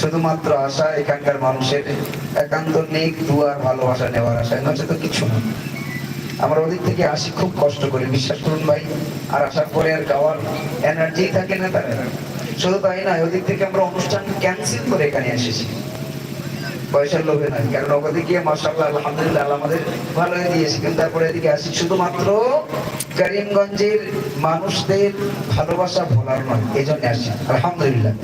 শুধুমাত্র আশা, এখানকার মানুষের একান্ত নেক দুয়ার ভালোবাসা নেওয়ার আশায় নচেত কিছু না। আমরা ওদিক থেকে আসি, খুব কষ্ট করে। বিশ্বাস করুন ভাই, আর আসার পরে আর গাওয়ার এনার্জি থাকে না তার। শুধু তাই না ওদিক থেকে আমরা অনুষ্ঠান ক্যান্সেল করে এখানে এসেছি। পয়সার লোভে নয়, কারণ ওখানে গিয়ে মাসাল্লাহ আলহামদুলিল্লাহ আমাদের ভালো হয়ে দিয়েছে। কিন্তু তারপরে এদিকে আসি, শুধুমাত্র করিমগঞ্জের মানুষদের ভালোবাসা ভোলার নয় এই জন্য আসি, আলহামদুলিল্লাহ।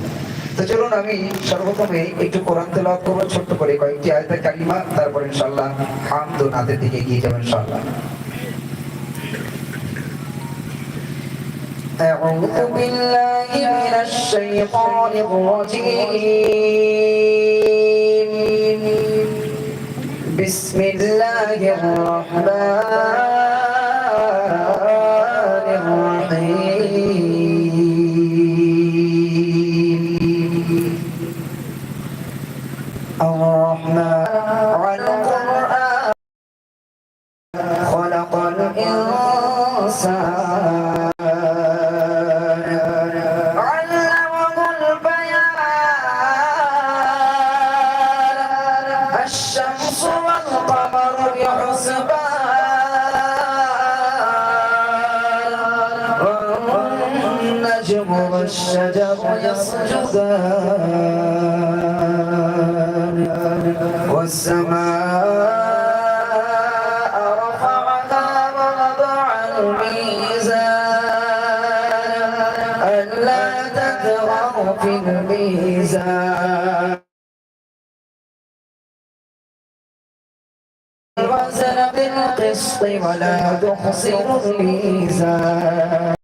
তো চলুন আমি সর্বপ্রথমে একটু কোরআন তেলাওয়াত করবো ছোট্ট করে কয়েকটি আয়তা কালিমা তারপর ইনশাল্লাহ হামদ ও নাতের দিকে এগিয়ে যাবেন ইনশাল্লাহ أعوذ بالله من الشيطان الرجيم بسم الله الرحمن في الميزان الوزن بالقسط ولا تخسروا الميزان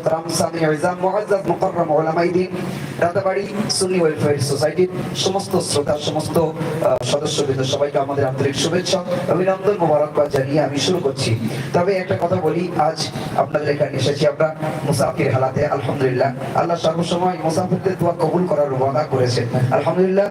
احترام سامع عزام معزز مقرم علماء دين রাতাবাড়ি সুন্নি ওয়েলফেয়ার সোসাইটির সমস্ত শ্রোতা, সমস্ত সদস্যবৃন্দ সবাইকে আমাদের আন্তরিক শুভেচ্ছা অভিনন্দন মোবারকবাদ জানিয়ে আমি শুরু করছি। তবে একটা কথা বলি, আজ আপনাদের এখানে এসেছি আমরা মুসাফির হালাতে, আলহামদুলিল্লাহ। আল্লাহ সর্বসময় মুসাফিরদের দোয়া কবুল করার ওয়াদা করেছেন। আলহামদুলিল্লাহ,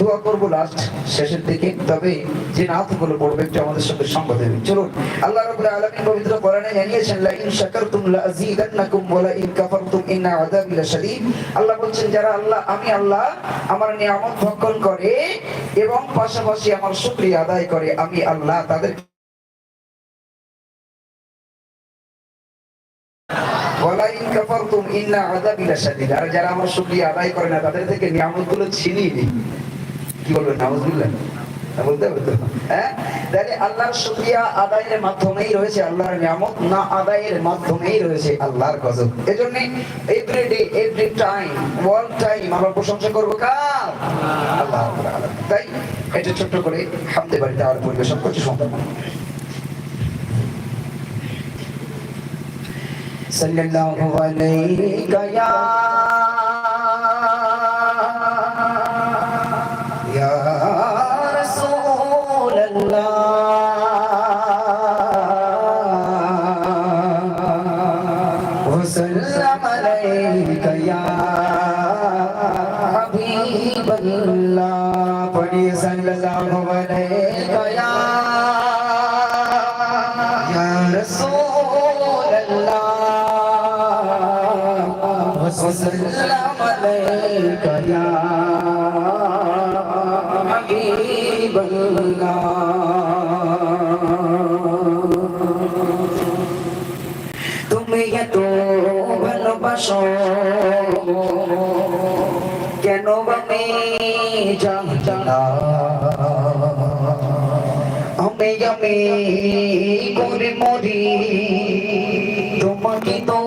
দোয়া করব লাস্ট শেষের দিকে, তবে যে নাতগুলো পড়বে একটু আমাদের সঙ্গে সঙ্গ দেবে। চলুন, আল্লাহ রাব্বুল আলামিন পবিত্র কোরআনে জানিয়েছেন লা ইন শাকারতুম লা আযীদান্নাকুম ওয়া লা ইন কাফারতুম ইন্না আযাবি লাশাদীদ আল্লাহ বলছেন যারা আল্লাহ, আমি আল্লাহ, আমার নিয়ামত ভক্ষণ করে এবং পাশাপাশি আমার শুকরিয়া আদায় করে, আমি আল্লাহ তাদের আর আদায় করে না, তাদের থেকে নিয়ামতগুলো ছিনিয়ে নিই। কি বলবেন তাহলে আল্লাহর শুকরিয়া আদায়ের মাধ্যমেই রয়েছে আল্লাহর নিয়ামত না আদায়ের মাধ্যমেই রয়েছে আল্লাহর গজব এজন্য every day every time all time আমরা প্রশংসা করবো কার আল্লাহ রাব্বুল আলামিন তাই এটা ছোট্ট করে হামদে বাড়িতে আমার পরিবেশন করছি সম্পূর্ণ صلى الله عليك وسلم علیک یا حبیب اللہ তুমি এত ভালোবাসো কেন আমি জানা আমি আমি করে মরি তোমাকে তো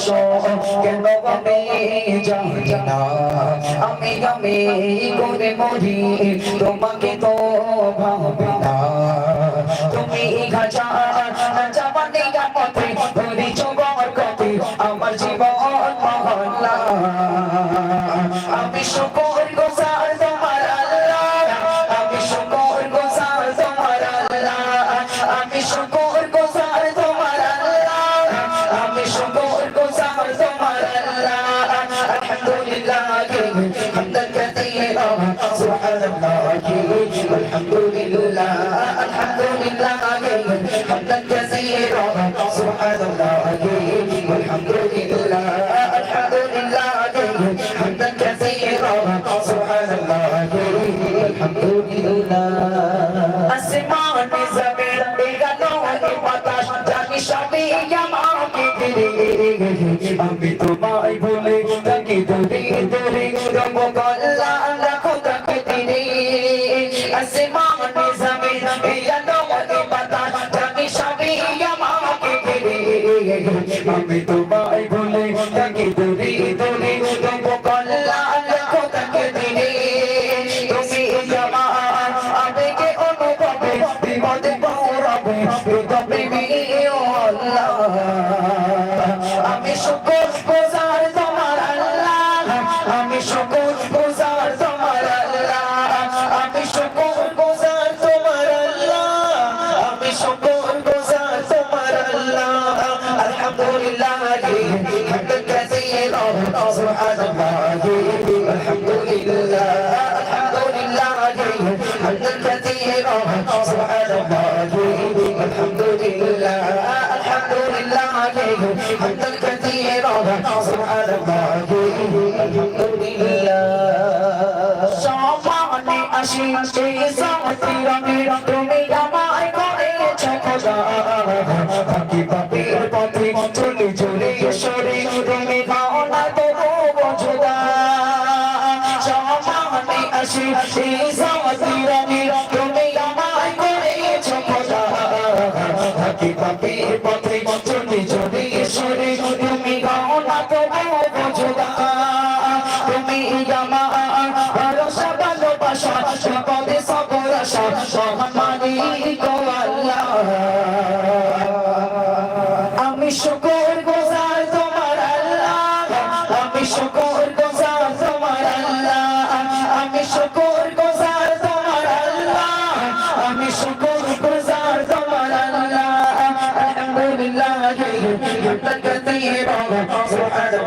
ভালোবাসো কেন আমি জানি না আমি আমি করে মরি তোমাকে তো ভাবে হামদান কাসীরা সুবহানাল্লাহ আলহামদুলিল্লাহ আলহামদুলিল্লাহ হামদান কাসীরা সুবহানাল্লাহ আলহামদুলিল্লাহ আসমান জমিন বেগানো বাতাস জানি সবই আমাকে ফিরে আমি তোমায় বলে তোমায় ভুলে তাকে ধরে ধরে তবু কল্লা রাখো তাকে দিনে তুমি জামান আবেগে অনুভবে, বিপদে গৌরবে প্রেমী ও আল্লাহ। আমি শুকর কাসীরা সুবহানাল্লাহ আলহামদুলিল্লাহ সমানে সাথী রঙে তুমি আমায় করেছ খোদা। পাখি পাখির পথে চলে চলে সরে তুমি খাও না তবু বোঝদা। সমানে আসি সাথী রঙে তুমি আমায় করেছ খোদা। পাখি পাখির পথে চলে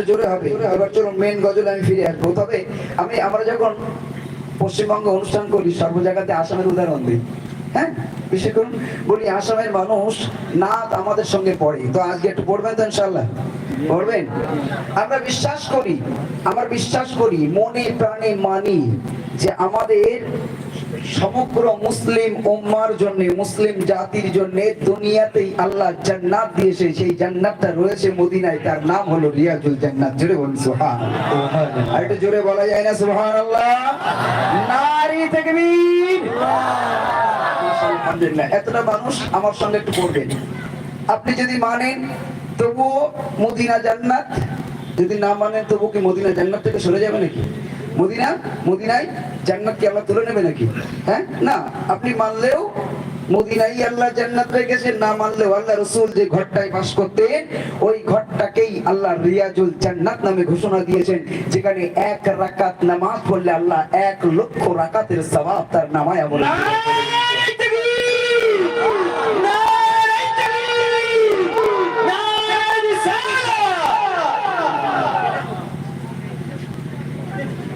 একটু জোরে হবে। এবার চলুন মেন গজল আমি ফিরে আসব। তবে আমি, আমরা যখন পশ্চিমবঙ্গ অনুষ্ঠান করি সর্ব জায়গাতে আসামের উদাহরণ দিই। হ্যাঁ? বিশেষ করুন, বলি আসামের মানুষ নাচ আমাদের সঙ্গে পড়ে। তো আজকে একটু পড়বেন তো ইনশাল্লাহ পড়বেন? আমরা বিশ্বাস করি, আমরা বিশ্বাস করি, মনে প্রাণে মানি যে আমাদের সমগ্র মুসলিম উম্মার জন্য, মুসলিম জাতির জন্য দুনিয়াতেই আল্লাহ জান্নাত দিয়েছে, সেই জান্নাতটা রয়েছে মদিনায়, তার নাম হলো রিয়াজুল জান্নাত। জোরে বলুন সুবহান আর একটু জোরে বলা যায় না, সুবহানাল্লাহ। নারী তাকবীর এতটা মানুষ আমার সঙ্গে একটু পড়বেন আপনি যদি মানেন, তবুও মদিনা জান্নাত, যদি না মানেন তবু কি মদিনা জান্নাত থেকে সরে যাবে নাকি? মদিনা, মদিনায় জান্নাত কি আল্লাহ তুলে নেবে নাকি? হ্যাঁ? না, আপনি মানলেও মদিনাই আল্লাহ জান্নাত রেখেছেন না মানলেও আল্লাহ রসুল যে ঘরটায় বাস করতেন ওই ঘরটাকেই আল্লাহ রিয়াজুল জান্নাত নামে ঘোষণা দিয়েছেন, যেখানে এক রাকাত নামাজ পড়লে আল্লাহ এক লক্ষ রাকাতের সবাব তার নামায় বলে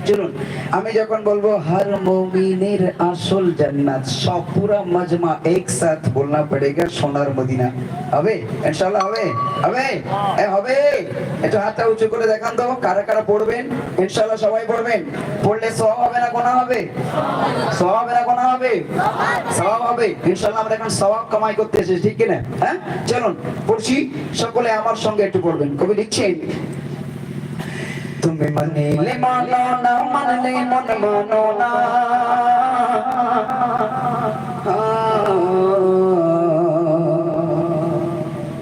জুনুন আমি যখন বলব হর মুমিনের আসল জান্নাত, সব পুরো মজমা একসাথ বলনা পড়েগা সোনার মদিনা। হবে? ইনশাআল্লাহ হবে? হবে? এ হবে? একটু হাতটা উঁচু করে দেখান তো, কারা কারা পড়বেন? ইনশাআল্লাহ সবাই পড়বেন। পড়লে সওয়াব হবে না গুনাহ হবে? সওয়াব হবে না গুনাহ হবে? সওয়াব হবে। ইনশাআল্লাহ আমরা এখন সওয়াব কামাই করতে এসেছি, ঠিক কি না হ্যাঁ? চলুন, পড়ছি। সকলে আমার সঙ্গে একটু পড়বেন। কবি লিখছেন তুমি মানিলে মানো না মানলে মন মানো না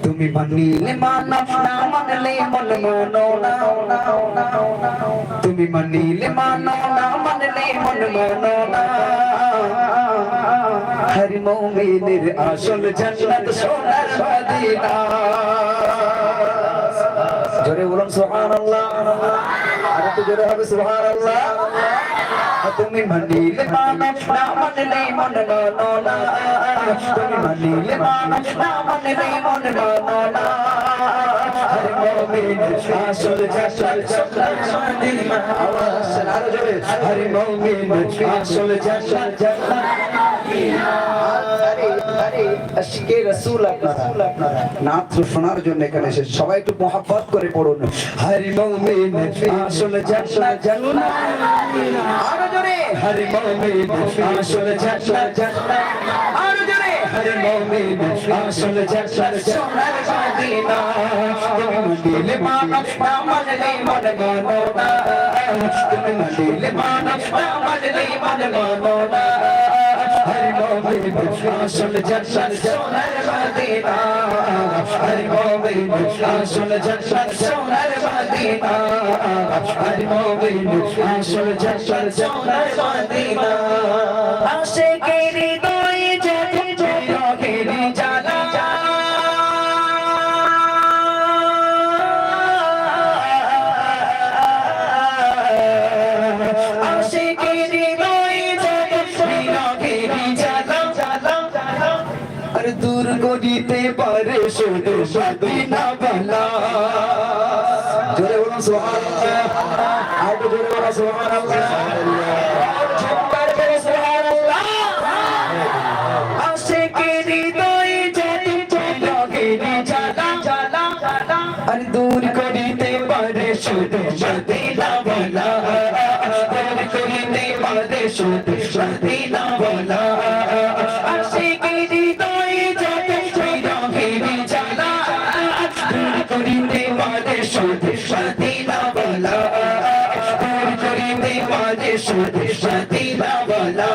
তুমি মানিলে মানো না মানলে মন মানো না তুমি মানিলে মানো না মানলে মন মানো না হর মুমিনের আসল জান্নাত সোনার মদিনা জোরে বলুন, সুবহানাল্লাহ আর একটু জোরে হবে, সুবহানাল্লাহ। তুমি মানিলে মানব না মানলে মন মানো না তুমি মানিলে মানব না মানলে মন মানো না হর মুমিন, আসল জাসাল জান্নাত মদিনা আওয়াজ, আর জোরে। হর মুমিন, আসল জাসাল জান্নাত আশিকে রাসূল আপনারা নাচ শোনার জন্য এখানে এসে সবাই একটু মহাব্বত করে পড়ুন হরি মুমিন আসল জান্নাত জান্নাত আরও জোরে হরি মুমিন আসল জান্নাত জান্নাত আরও জোরে হরি মুমিন আসল জান্নাত সোনার মদিনা তুমি মদিলে মানব না মানলে মন মানো না তুমি মদিলে মানব না মানলে মন মানো না হরি মুমিন আসল জান্নাত সোনার মদিনা হরি মুমিন আসল জান্নাত সোনার মদিনা হরি মুমিন আসল জান্নাত সোনার মদিনা শুধু মদিনা বালা পারে শুধু মদিনা বালা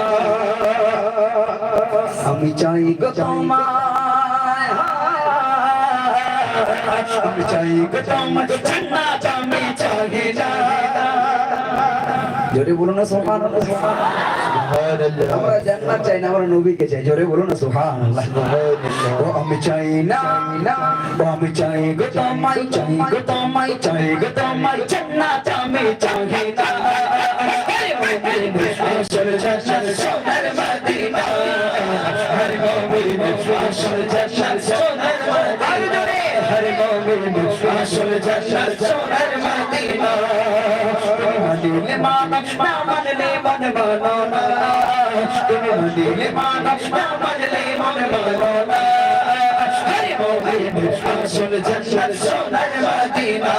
আমি চাই গো তোমায় আমি চাই গো তোমায় জান্নাত আমি চাই না জোরে বলুন না, সুবহানাল্লাহ। সুবহানাল্লাহ আমরা জান্নাত চাই না, আমরা নবীকে চাই। জোরে বলুন না, সুবহানাল্লাহ। ও, আমি চাই না ও, আমি চাই গো তোমায়, চাই গো তোমায়, চাই গো তোমায় জান্নাত আমি চাই না আসল জান্নাত সোনার মদিনা হর মুমিন আসল জান্নাত সোনার মদিনা হর মুমিন আসল জান্নাত সোনার মদিনা মদিনে মানব না মানলে মন মানো না তুমি মদিনে মানব না মানলে মন মানো না হরি মুমিন আসল জান্নাত সোনার মদিনা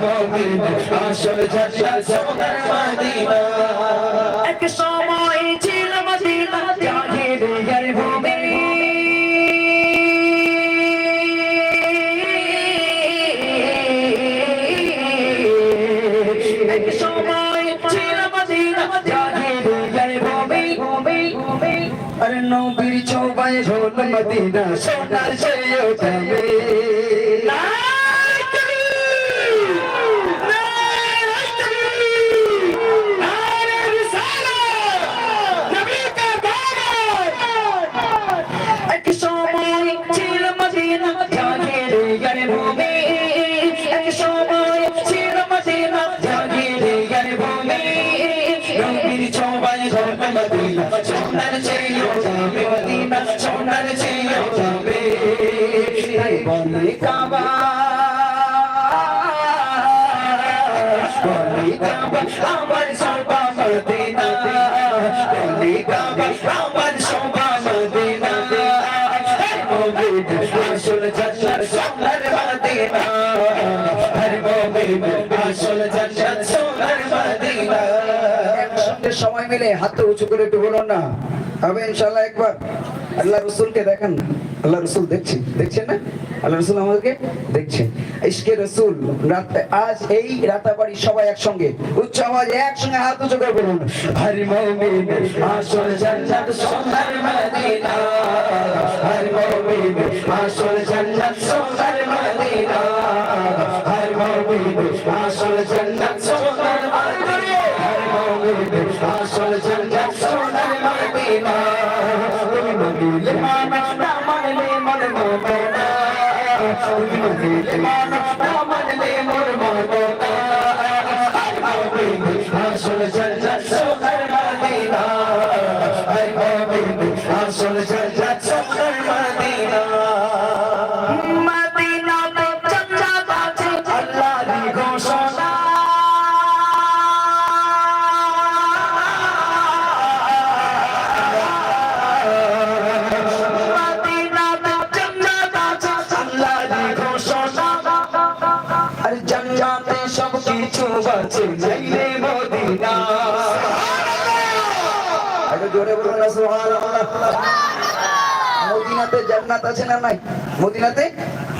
মুমিন আসল জান্নাত সোনার মদিনা এক সময় ছিল মদিনা জাহিলিয়ার ভূমি। এক সময় ছিল মদিনা জাহিলিয়ার ভূমি ভূমি। ভূমি আর নবীর চৌবাই ঝোল মদিনা সোনার চেয়ে যাবে মদিনা সোনার চেয়ে যাবে তাই বলে কাবা বলি কাবা আমার সবা মদিনা আমার সবা সময় মিলে হাত উঁচু করে একটু বলুন না। হবে ইনশাল্লাহ একবার আল্লাহ রসুলকে দেখেন। আল্লাহ রসুল দেখছেন দেখছেন না? আল্লাহ রসুল আমাদেরকে দেখছেন ইশকে রসুল, রাত- আজ এই রাতাবাড়ি সবাই একসঙ্গে। উচ্চ আওয়াজে, একসঙ্গে হাত উঁচু করে বলুন। হর মোমিন আসল জান্নাত সোনার মদিনা। হর মোমিন আসল জান্নাত সোনার মদিনা। তুমি কিছু চাইলে মদিনা আরও জোরে বলুন না সুবহানাল্লাহ। মদিনাতে জান্নাত আছে না নাই মদিনাতে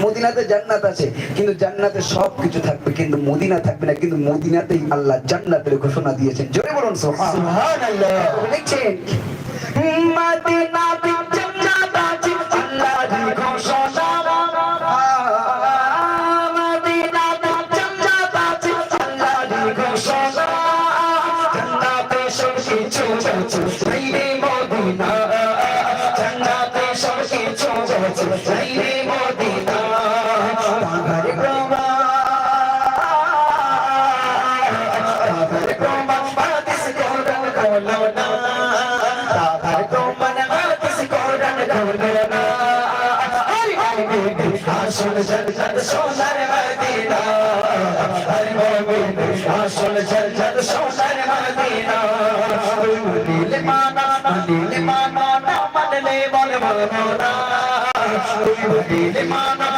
মদিনাতে জান্নাত আছে কিন্তু জান্নাতে সব কিছু থাকবে কিন্তু মদিনা থাকবে না কিন্তু মদিনাতেই আল্লাহ জান্নাতের ঘোষণা দিয়েছেন জোরে বলুন সুবহান সুবহানাল্লাহ দেখছেন আসল জান্নাত সোনার মদিনা হরি হরি আসল জান্নাত সোনার মদিনা দিল মানা দিল মানা না মানলে বল মানা দিল মানা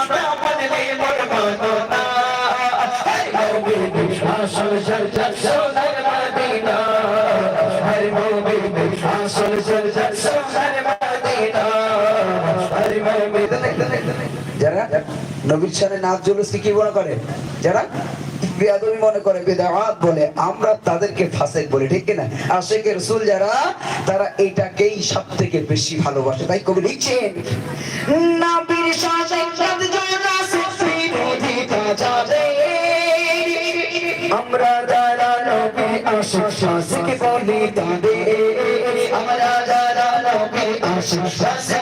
নবীর সামনে নাচ জুলুসকে কি মনে করে? যারা বেয়াদবি মনে করে, বেদাওয়াত বলে, আমরা তাদেরকে ফাসেক বলি, ঠিক কিনা? আশেখ রসুল যারা, তারা এটাকেই সব থেকে বেশি ভালোবাসে। তাই কবি লিখছেন, নবীর সাথে সাতজন আছে, বিরোধিতা যাবে আমরা যারা নবী আশিক শাসিক বলি তাদের। আমরা যারা নবী আশিক শাসিক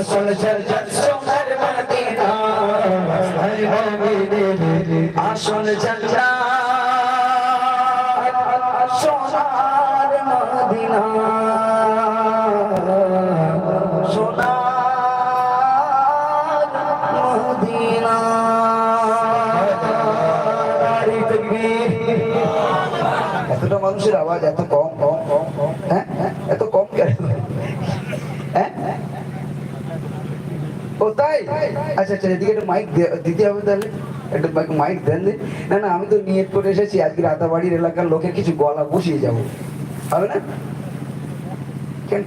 আসল আচ্ছা আচ্ছা এদিকে একটা মাইক দিতে হবে তাহলে। একটা মাইক দেন না না, আমি তো নিয়ত করে এসেছি, আজকে রাতাবাড়ির এলাকার লোকের কিছু গলা বসিয়ে যাব। হবে না? কেন?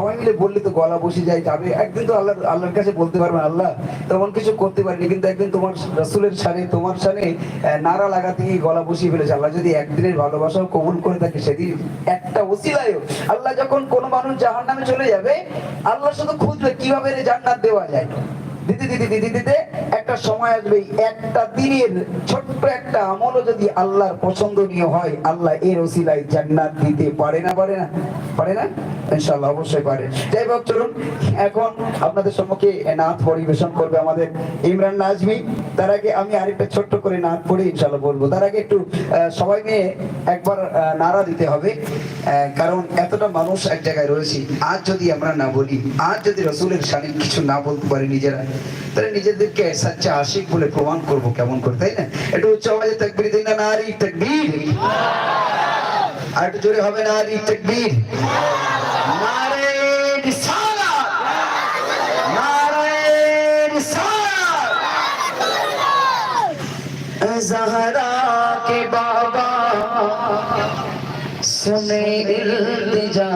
সবাই মিলে বললে তো গলা বসে যায়, যাবে। একদিন তো আল্লাহ আল্লাহর কাছে বলতে পারবেন, আল্লাহ, তেমন কিছু করতে পারিনি, কিন্তু একদিন তোমার রসুলের সানে তোমার সানে নারা লাগাতে গিয়ে গলা বসিয়ে ফেলেছে। আল্লাহ যদি একদিনের ভালোবাসাও কবুল করে থাকে, সেদিন একটা ওসিলায় আল্লাহ যখন কোনো মানুষ জাহান নামে চলে যাবে, আল্লাহ শুধু খুঁজবে কীভাবে জান্নাত দেওয়া যায়। একটা সময় আসবে, একটা দিনের ছোট্ট একটা আমলও যদি আল্লাহর পছন্দনীয় হয়, আল্লাহ এর ওসিলায় জান্নাত দিতে পারে না পারে না? পারে না? ইনশাআল্লাহ, অবশ্যই পারে। যাই হোক, চলুন। এখন আপনাদের সম্মুখে নাথ পরিবেশন করবে আমাদের ইমরান নাজমি। তার আগে আমি আরেকটা ছোট্ট করে নাথ পড়ে ইনশাআল্লাহ বলব। তার আগে একটু সবাই মিলে একবার নারা দিতে হবে কারণ এতটা মানুষ এক জায়গায় রয়েছি। আজ যদি আমরা না বলি, আজ যদি রসুলের সানি কিছু না বলতে পারি নিজেরা তাহলে নিজেদেরকে সাচ্চা আশিক বলে প্রমাণ করব কেমন করে তাই না একটু উচ্চ আওয়াজে তাকবীর দিন না নারী তাকবীর আর একটু জোরে হবে নারী তাকবীর নারে রিসালাত নারে রিসালাত जहरा के बाबा सुने इल्तिजा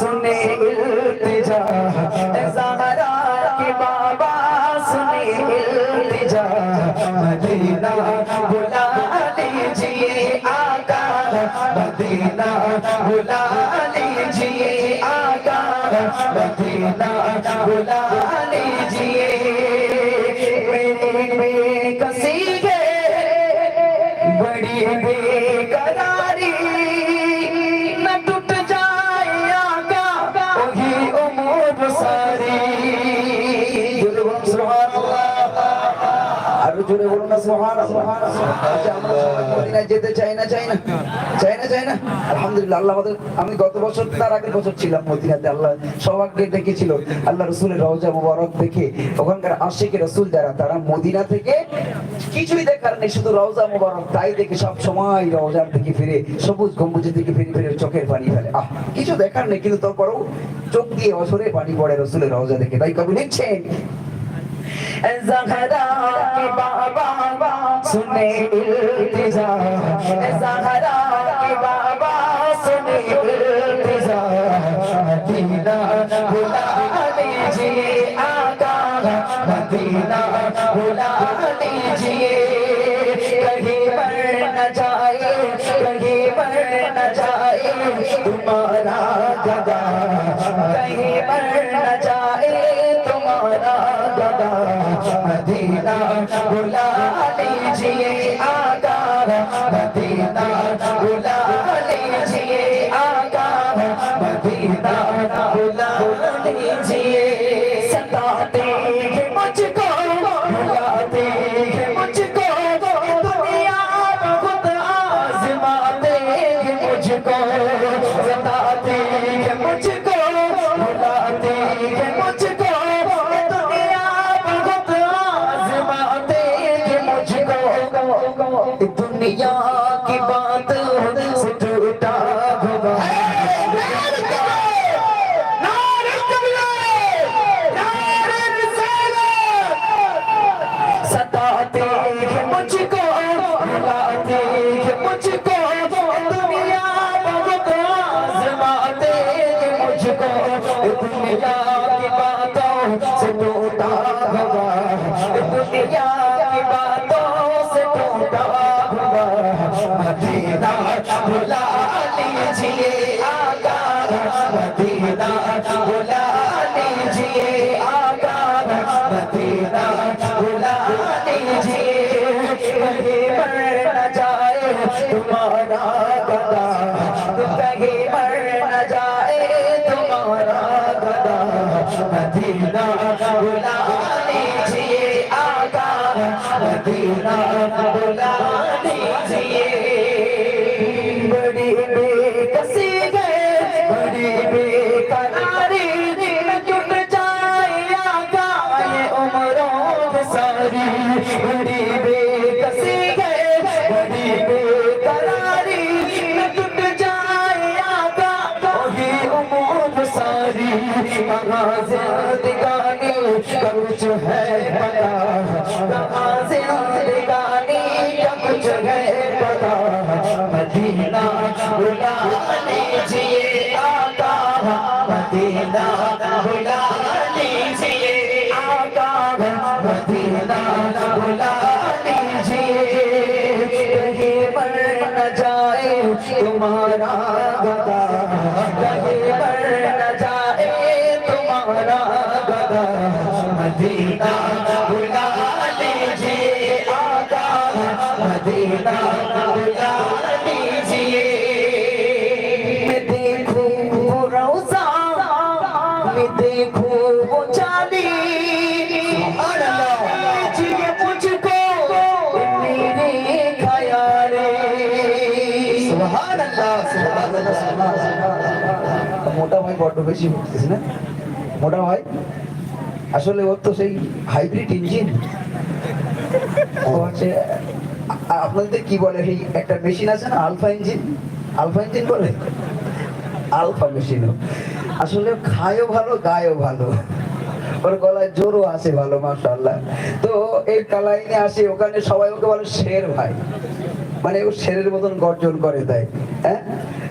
सुने इल्तिजा जहरा के बाबा सुने इल्तिजा मदीना बुला लीजिए आका मदीना बुला लीजिए आका मदीना बुला কিছুই দেখার নেই, শুধু তাই দেখে ফিরে, সবুজ গম্বুজের দিকে ফিরে ফিরে চোখের পানি ফেলে। আহ, কিছু দেখার নেই, কিন্তু তারপরেও চোখ দিয়ে অসরে পানি পড়ে রসুলের রওজা দেখে। তাই কবি লিখছেন जहरा के बाबा सुने इल्तिजा जहरा के बाबा सुने इल्तिजा मदीना مدینہ بھلا لیجئے آقا مدینہ 아, मदीना बुला लीजिए आका मदीना बुला लीजिए आका मदीना बुला लीजिए कहीं मर न जाए तुम्हारा गदा कहीं मर न जाए तुम्हारा गदा मदीना बुला लीजिए आका मदीना बुला বড্ড বেশি উঠতেছে না? মোটা হয় আসলে ওর তো সেই হাইব্রিড ইঞ্জিন ও হচ্ছে আপনাদের কি বলে এই একটা মেশিন আছে না আলফা ইঞ্জিন আলফা ইঞ্জিন বলে? আলফা মেশিন আসলে খায়ও ভালো, গায়ও ভালো। ওর গলায় জোরও আছে ভালো, মাশাআল্লাহ। তো এই কালাইনে আসে, ওখানে সবাই ওকে বলে শের ভাই। মানে ও শেরের মতন গর্জন করে দেয় হ্যাঁ?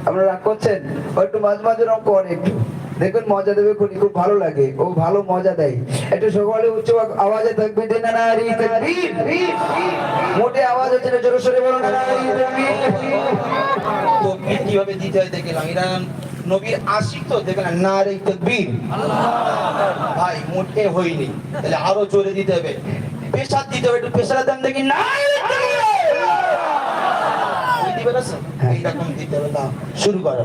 আপনারা রাগ করছেন? একটু মাঝে মাঝে রকম করে। একটু দেখবেন মজা দেবে খুব খুব ভালো লাগে। ও ভালো মজা দেয়। একটু সকালে উচ্চ আওয়াজে থাকবে যে, না নারী মোটে আওয়াজ হচ্ছে না, জোরে সোরে বলো তো কীভাবে দিতে হয় দেখলাম। এরা নবীর আশিক তো দেখলাম, না রে তকবীর ভাই, মোটে হইনি তাহলে আরও জোরে দিতে হবে। পেশার দিতে হবে, একটু পেশার দাম দেখি। না রে তাকবীর। এইরকম দিতে হবে দাও শুরু করো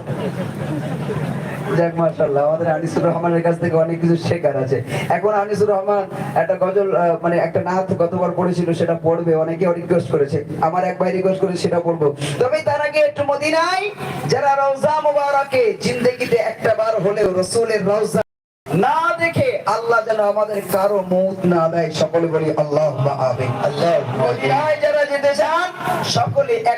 যাক মাশাআল্লাহ আমাদের আনিসুর রহমানের কাছ থেকে অনেক কিছু শেখার আছে। এখন আনিসুর রহমান একটা গজল মানে একটা নাচ গতবার পড়েছিল সেটা পড়বে অনেকে রিকোয়েস্ট করেছে। আমার এক ভাই রিকোয়েস্ট করে সেটা পড়ব। তবে তার আগে একটু মদিনায় যারা রওজা মুবারকে জিন্দেগিতে একটা বার হলেও রসুলের রওজা না দেখে আল্লাহ যেন আমাদের কারও মত না দেয় সকলে বলি আল্লাহ আল্লাহ যারা যেতে চান সকলে